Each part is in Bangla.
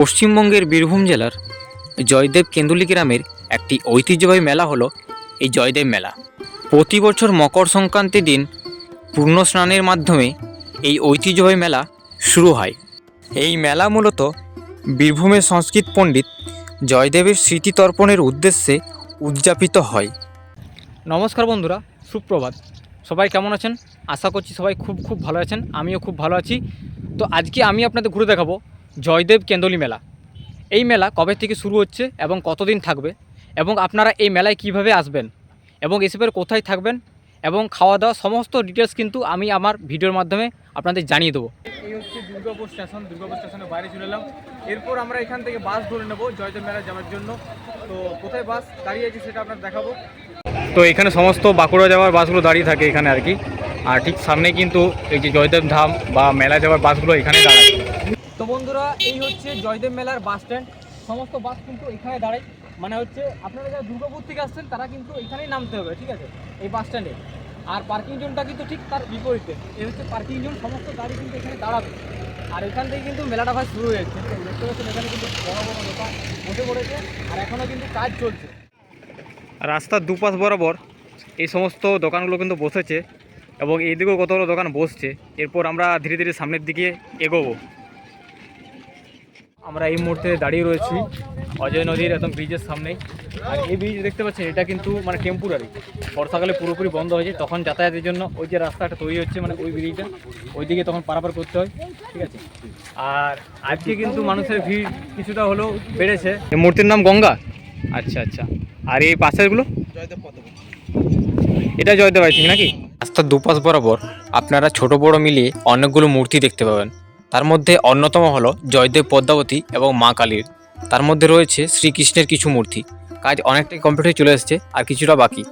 পশ্চিমবঙ্গের বীরভূম জেলার জয়দেব কেন্দুলি গ্রামের একটি ঐতিহ্যবাহী মেলা হলো এই জয়দেব মেলা। প্রতি বছর মকর সংক্রান্তির দিন পূর্ণ স্নানের মাধ্যমে এই ঐতিহ্যবাহী মেলা শুরু হয়। এই মেলা মূলত বীরভূমের সংস্কৃত পণ্ডিত জয়দেবের স্মৃতি তর্পণের উদ্দেশ্যে উদযাপিত হয়। নমস্কার বন্ধুরা, সুপ্রভাত। সবাই কেমন আছেন? আশা করছি সবাই খুব খুব ভালো আছেন। আমিও খুব ভালো আছি। তো আজকে আমি আপনাদের ঘুরে দেখাবো জয়দেব কেন্দলি মেলা। এই মেলা কবে থেকে শুরু হচ্ছে এবং কতদিন থাকবে? এবং আপনারা এই মেলায় কীভাবে আসবেন? এবং এসবের কোথায় থাকবেন? এবং খাওয়া দাওয়া সমস্ত ডিটেলস কিন্তু আমি আমার ভিডিওর মাধ্যমে আপনাদের জানিয়ে দেবো। এই হচ্ছে দুর্গাপুর স্টেশন। দুর্গাপুর স্টেশনের বাইরে চলে এলাম। এরপর আমরা এখান থেকে বাস ধরে নেব জয়দেব মেলা যাওয়ার জন্য। তো কোথায় বাস দাঁড়িয়ে আছে সেটা আপনার দেখাবো। তো এখানে সমস্ত বাঁকুড়া যাওয়ার বাসগুলো দাঁড়িয়ে থাকে এখানে আর কি। আর ঠিক সামনে কিন্তু এই যে জয়দেব ধাম বা মেলা যাওয়ার বাসগুলো এখানে দাঁড়ায়। তো বন্ধুরা, এই হচ্ছে জয়দেব মেলার বাস স্ট্যান্ড সমস্ত বাস কিন্তু এখানে দাঁড়ায়। মানে হচ্ছে, আপনারা যারা দুর্গাপুর থেকে আসছেন, তারা কিন্তু এখানেই নামতে হবে, ঠিক আছে? এই বাস স্ট্যান্ডে আর পার্কিং জোনটা কিন্তু ঠিক তার বিপরীতে। এই হচ্ছে পার্কিং জোন, সমস্ত গাড়ি কিন্তু এখানে দাঁড়াবে। আর এখান থেকে কিন্তু মেলাটা ভাই শুরু হয়েছে? দেখতে পাচ্ছেন, এখানে কিন্তু বড় বড় দোকান বসে পড়েছে, আর এখনও কিন্তু কাজ চলছে। রাস্তার দুপাশ বরাবর এই সমস্ত দোকানগুলো কিন্তু বসেছে এবং এইদিকেও কতগুলো দোকান বসছে। এরপর আমরা ধীরে ধীরে সামনের দিকে এগোবো। আমরা এই মুহূর্তে দাঁড়িয়ে রয়েছি অজয় নদীর একদম ব্রিজের সামনেই আর এই ব্রিজ দেখতে পাচ্ছেন, এটা কিন্তু মানে টেম্পোরারি বর্ষাকালে পুরোপুরি বন্ধ হয়েছে তখন যাতায়াতের জন্য ওই যে রাস্তাটা তৈরি হচ্ছে মানে ওই ব্রিজটা ওই দিকে তখন পারাপার করতে হয়, ঠিক আছে? আর আজকে কিন্তু মানুষের ভিড় কিছুটা হলেও বেড়েছে। এই মূর্তির নাম গঙ্গা? আচ্ছা আচ্ছা। আর এই পাশেরগুলো? এটা জয়দেব থিঙ্ক নাকি? রাস্তার দুপাশ বরাবর আপনারা ছোট বড় মিলিয়ে অনেকগুলো মূর্তি দেখতে পাবেন। তার মধ্যে অন্যতম হলো জয়দেব পদ্মাবতী এবং মা কালীর। তার মধ্যে রয়েছে শ্রীকৃষ্ণের কিছু মূর্তি। কাজ অনেকটাই কমপ্লিট হয়ে চলে এসেছে আর কিছুটা বাকি।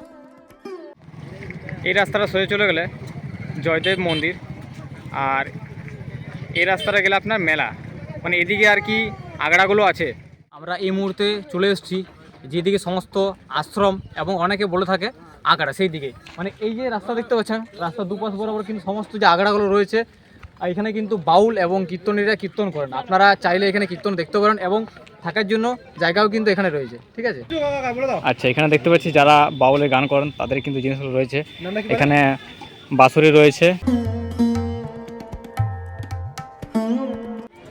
এই রাস্তাটা সোজা চলে গেলে জয়দেব মন্দির আর এই রাস্তাটা গেলে আপনার মেলা। মানে এদিকে আর কি আগড়াগুলো আছে। আমরা এই মুহূর্তে চলে এসেছি যেদিকে সমস্ত আশ্রম এবং অনেকে বলে থাকে আগড়া সেই দিকে মানে এই যে রাস্তা দেখতে পাচ্ছেন রাস্তার দুপাশ বরাবর কিন্তু সমস্ত যে আগড়াগুলো রয়েছে আর এখানে কিন্তু বাউল এবং কীর্তনীরা কীর্তন করেন। আপনারা চাইলে এখানে কীর্তন দেখতে পারেন এবং থাকার জন্য জায়গাও কিন্তু এখানে রয়েছে। ঠিক আছে? আচ্ছা এখানে দেখতে পাচ্ছি যারা বাউলে গান করেন তাদের কিন্তু জিনিসগুলো রয়েছে। এখানে বাঁশুরি রয়েছে।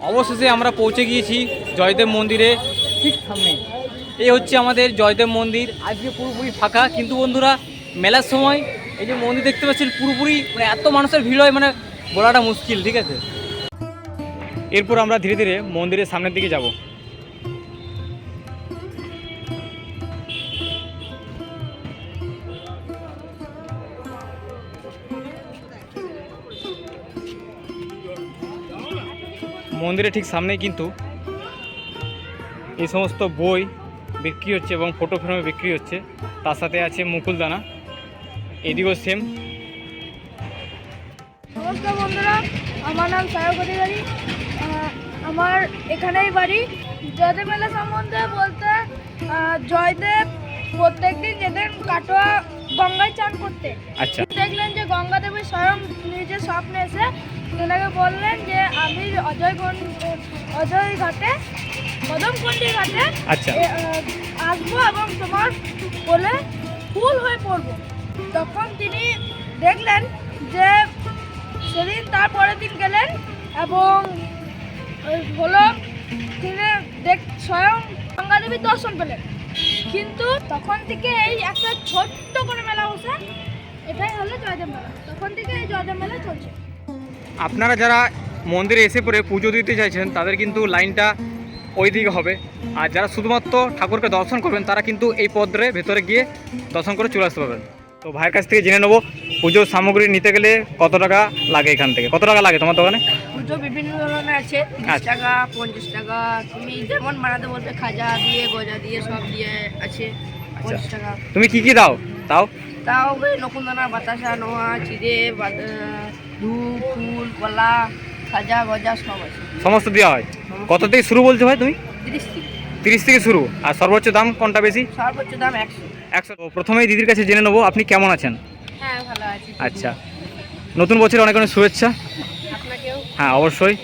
অবশেষে আমরা পৌঁছে গিয়েছি জয়দেব মন্দিরে। ঠিক সামনে। এই হচ্ছে আমাদের জয়দেব মন্দির। আজকে পুরোপুরি ফাঁকা। কিন্তু বন্ধুরা মেলার সময় এই যে মন্দির দেখতে পাচ্ছেন পুরোপুরি মানে এত মানুষের ভিড় হয় মানে বলাটা মুশকিল, ঠিক আছে? এরপর আমরা ধীরে ধীরে মন্দিরের সামনের দিকে যাব। মন্দিরের ঠিক সামনেই কিন্তু এই সমস্ত বই বিক্রি হচ্ছে এবং ফটো ফ্রেমে বিক্রি হচ্ছে। তার সাথে আছে মুকুলদানা এদিকেও সেম নমস্কার বন্ধুরা আমার নাম সায়ক অধিকারী। আমার এখানেই বাড়ি। জয়দেব মেলা সম্বন্ধে বলতে জয়দেব প্রত্যেকদিন যেতেন কাটোয়া গঙ্গায় চান করতে আচ্ছা। দেখলেন যে গঙ্গা দেবী স্বয়ং নিজের স্বপ্নে এসে ওনাকে বললেন যে আমি অজয় অজয় ঘাটে কদমকুন্ডি ঘাটে আচ্ছা। আসব এবং তোমার বলে ফুল হয়ে পড়ব। তখন তিনি দেখলেন যে সেদিন তার পরের দিন গেলেন এবং হলো তিনি দেখ, স্বয়ং গঙ্গা দেবীর দর্শন পেলেন। কিন্তু তখন থেকে এই একটা ছোট্ট করে মেলা বসে এটাই হলো জয়দেব মেলা। তখন থেকে এই জয়দেব মেলা চলছে। আপনারা যারা মন্দিরে এসে পরে পুজো দিতে চাইছেন, তাদের কিন্তু লাইনটা ওই দিকে হবে। আর যারা শুধুমাত্র ঠাকুরকে দর্শন করবেন, তারা কিন্তু এই পথ ধরে ভেতরে গিয়ে দর্শন করে চলে আসতে পারবেন। তো ভাইয়ের কাছ থেকে জেনে নেব পুজোর সামগ্রী নিতে গেলে কত টাকা লাগে এখান থেকে? কত টাকা লাগে তোমার দোকানে? পুজো বিভিন্ন ধরনের আছে। তিরিশ আচ্ছা। টাকা পঞ্চাশ টাকা তুমি যেমন বানাতে বলবে খাজা দিয়ে গজা দিয়ে সব দিয়ে আছে। পঞ্চাশ টাকা। তুমি কি কি দাও? তাও? তাও নকুনদানা বাতাসা নোয়া চিড়ে ধূপ ফুল কলা খাজা গজা সব আছে। সমস্ত দেওয়া হয়? কত থেকে শুরু বলছো ভাই তুমি? তিরিশ থেকে। তিরিশ থেকে শুরু। আর সর্বোচ্চ দাম কোনটা বেশি? সর্বোচ্চ দাম একশো। একশো। প্রথমেই দিদির কাছে জেনে নেব আপনি কেমন আছেন? আচ্ছা। নতুন বছরের অনেক অনেক শুভেচ্ছা। হ্যাঁ অবশ্যই।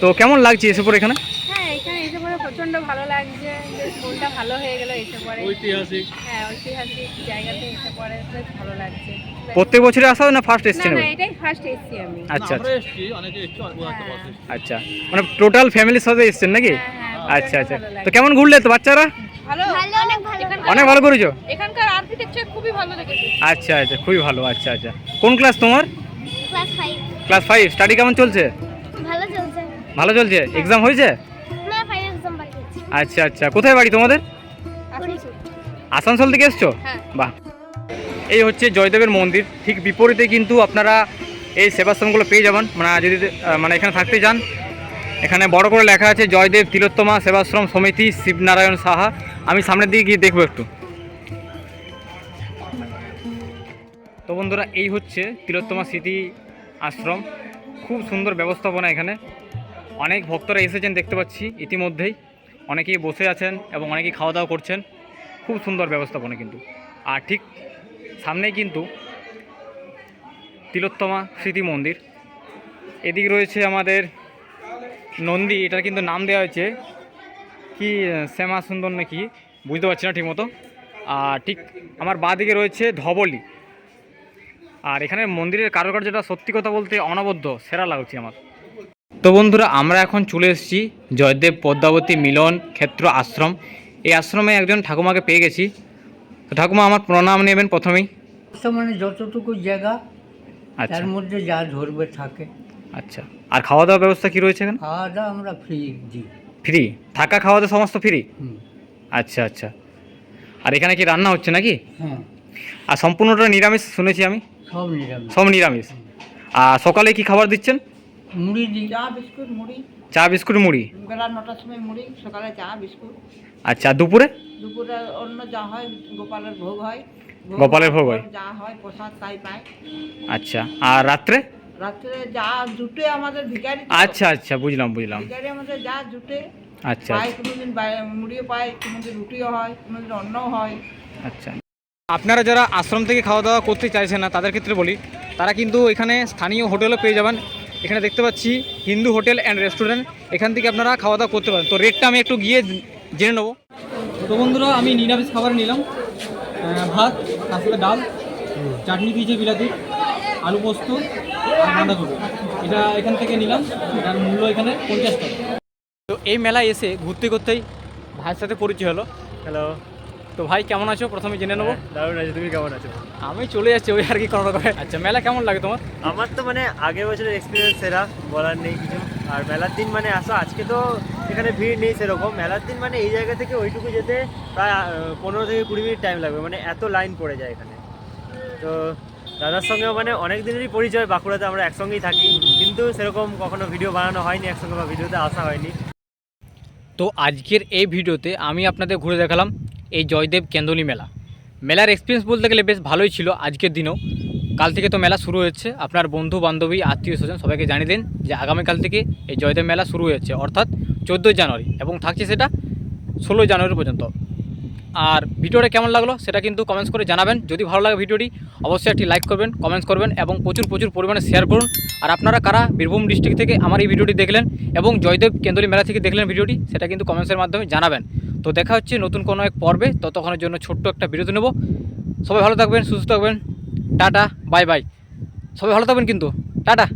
তো কেমন লাগছে এসে পরে এখানে? হ্যাঁ এখানে এসে পরে প্রচণ্ড ভালো লাগছে। মনটা ভালো হয়ে গেল এসে পরে ঐতিহাসিক। হ্যাঁ ঐতিহাসিক জায়গাতে এসে পরে বেশ ভালো লাগছে। প্রত্যেক বছরে আসা না ফার্স্ট না না এটাই ফার্স্ট এসেছি আমি। আচ্ছা আচ্ছা। এসছি। আচ্ছা। মানে টোটাল ফ্যামিলির সাথে এসছেন নাকি? হ্যাঁ, হ্যাঁ, আচ্ছা আচ্ছা। তো কেমন ঘুরলে তো বাচ্চারা? অনেক ভালো। অনেক করেছ? এখানকার আর্কিটেকচার খুবই ভালো লেগেছে আচ্ছা আচ্ছা খুবই ভালো আচ্ছা আচ্ছা। কোন ক্লাস তোমার? Class five class five study কেমন চলছে? ভালো চলছে। ভালো চলছে? এক্সাম হয়েছে? না ফাইভ এক্সাম বাকি আছে। আচ্ছা আচ্ছা। কোথায় বাড়ি তোমাদের? আসানসোল। আসানসোল থেকে এসছো? হ্যাঁ। বাহ। এই হচ্ছে জয়দেবের মন্দির। ঠিক বিপরীতে কিন্তু আপনারা এই সেবাশ্রমগুলো পেয়ে যাবেন। মানে যদি মানে এখানে থাকতে চান এখানে বড় করে লেখা আছে, জয়দেব তিলোত্তমা সেবাশ্রম সমিতি, শিবনারায়ণ সাহা। আমি সামনের দিকে গিয়ে দেখব একটু। তো বন্ধুরা, এই হচ্ছে তিলোত্তমা স্মৃতি আশ্রম। খুব সুন্দর ব্যবস্থাপনা এখানে। অনেক ভক্তরা এসেছেন, দেখতে পাচ্ছি ইতিমধ্যেই। অনেকেই বসে আছেন এবং অনেকেই খাওয়া দাওয়া করছেন। খুব সুন্দর ব্যবস্থাপনা কিন্তু। আর ঠিক সামনেই কিন্তু তিলোত্তমা স্মৃতি মন্দির। এদিকে রয়েছে আমাদের নন্দী এটার কিন্তু নাম দেওয়া হয়েছে। কি শ্যামা সুন্দর নাকি? বুঝতে পারছি না ঠিকমতো। আর ঠিক আমার বাঁ দিকে রয়েছে ধবলি। আর এখানে মন্দিরের কারুকার্যটা সত্যি কথা বলতে অনবদ্য সেরা লাগছে আমার। তো বন্ধুরা আমরা এখন চলে এসেছি জয়দেব পদ্মাবতী মিলন ক্ষেত্র আশ্রম। এই আশ্রমে একজন ঠাকুমাকে পেয়ে গেছি। তো ঠাকুমা আমার প্রণাম নেবেন প্রথমেই। বর্তমানে যতটুকু জায়গা আচ্ছা। তার মধ্যে যা ধরবে থাকে। আচ্ছা। আর খাওয়া দাওয়ার ব্যবস্থা কি রয়েছে এখানে? খাওয়া দাওয়া আমরা ফ্রি দিই। ফ্রি থাকা খাওয়া দাওয়া সমস্ত ফ্রি আচ্ছা আচ্ছা। আর এখানে কি রান্না হচ্ছে নাকি? হ্যাঁ। আর সম্পূর্ণটা নিরামিষ শুনেছি আমি। সব নিরামিষ। সব নিরামিষ। আর সকালে কি খাবার দিচ্ছেন? মুড়ি দিই। চা বিস্কুট মুড়ি। চা বিস্কুট মুড়ি? বেলা নটার সময় মুড়ি সকালে চা বিস্কুট। আচ্ছা দুপুরে? দুপুরে অন্য যা হয় গোপালের ভোগ হয়। গোপালের ভোগ হয়। যা হয় প্রসাদ তাই পায়। আচ্ছা আর রাত্রে? রাত্রে যা জুটে আমাদের ভিখারি আচ্ছা আচ্ছা বুঝলাম বুঝলাম। ভিখারি আমাদের যা জুটে আচ্ছা পায় কোনোদিন মুড়িও পায় কোনোদিন রুটিও হয় কোনোদিন অন্নও হয়। আচ্ছা। আপনারা যারা আশ্রম থেকে খাওয়া দাওয়া করতে চাইছেন না তাদের ক্ষেত্রে বলি তারা কিন্তু এখানে স্থানীয় হোটেলও পেয়ে যাবেন। এখানে দেখতে পাচ্ছি হিন্দু হোটেল অ্যান্ড রেস্টুরেন্ট। এখান থেকে আপনারা খাওয়া দাওয়া করতে পারেন। তো রেটটা আমি একটু গিয়ে জেনে নেব। তো বন্ধুরা আমি নিরামিষ খাবার নিলাম। ভাত তারপরে ডাল চাটনি দিয়েছে বিলাতি। আলু পোস্ত আর বাঁধাকপি। এটা এখান থেকে নিলাম। এটার মূল্য এখানে পঞ্চাশ টাকা। তো এই মেলায় এসে ঘুরতে ঘুরতেই ভাইয়ের সাথে পরিচয় হলো। হ্যালো তো ভাই কেমন আছো? প্রথমে জেনে নেব। দারুণ আছো। তুমি কেমন আছো? আমি চলে যাচ্ছি ওই আর কি কোনো রকমে আচ্ছা মেলা কেমন লাগে তোমার? আমার তো মানে আগের বছরের এক্সপিরিয়েন্স সেরা বলার নেই কিছু। আর মেলার দিন মানে আসা আজকে তো এখানে ভিড় নেই সেরকম। মেলার দিন মানে এই জায়গা থেকে ওইটুকু যেতে প্রায় পনেরো থেকে কুড়ি মিনিট টাইম লাগবে। মানে এত লাইন পড়ে যায় এখানে। তো দাদার সঙ্গে মানে অনেক দিনেরই পরিচয়, বাঁকুড়াতে আমরা একসঙ্গেই থাকি। কিন্তু সেরকম কখনো ভিডিও বানানো হয়নি, একসঙ্গে বা ভিডিওতে আসা হয়নি। তো আজকের এই ভিডিওতে আমি আপনাদের ঘুরে দেখালাম এই জয়দেব কেন্দলি মেলা। মেলার এক্সপিরিয়েন্স বলতে গেলে বেশ ভালোই ছিল আজকের দিনেও। কাল থেকে তো মেলা শুরু হয়েছে। আপনার বন্ধু, বান্ধবী, আত্মীয় স্বজন সবাইকে জানিয়ে দিন যে আগামীকাল থেকে এই জয়দেব মেলা শুরু হচ্ছে অর্থাৎ চোদ্দোই জানুয়ারি এবং থাকছে সেটা ষোলোই জানুয়ারি পর্যন্ত। আর ভিডিওটা কেমন লাগল সেটা কিন্তু কমেন্টস করে জানাবেন। যদি ভালো লাগে ভিডিওটি, অবশ্যই একটি লাইক করবেন কমেন্টস করবেন এবং প্রচুর প্রচুর পরিমাণে শেয়ার করুন। আর আপনারা কারা বীরভূম ডিস্ট্রিক্ট থেকে আমার এই ভিডিওটি দেখলেন এবং জয়দেব কেন্দলি মেলা থেকে দেখলেন ভিডিওটি, সেটা কিন্তু কমেন্টসের মাধ্যমে জানাবেন। তো দেখা হচ্ছে নতুন কোনো এক পর্বে, ততক্ষণের জন্য ছোট্ট একটা বিরতি নেব। সবাই ভালো থাকবেন, সুস্থ থাকবেন। টাটা বাই বাই সবাই ভালো থাকবেন কিন্তু। টাটা।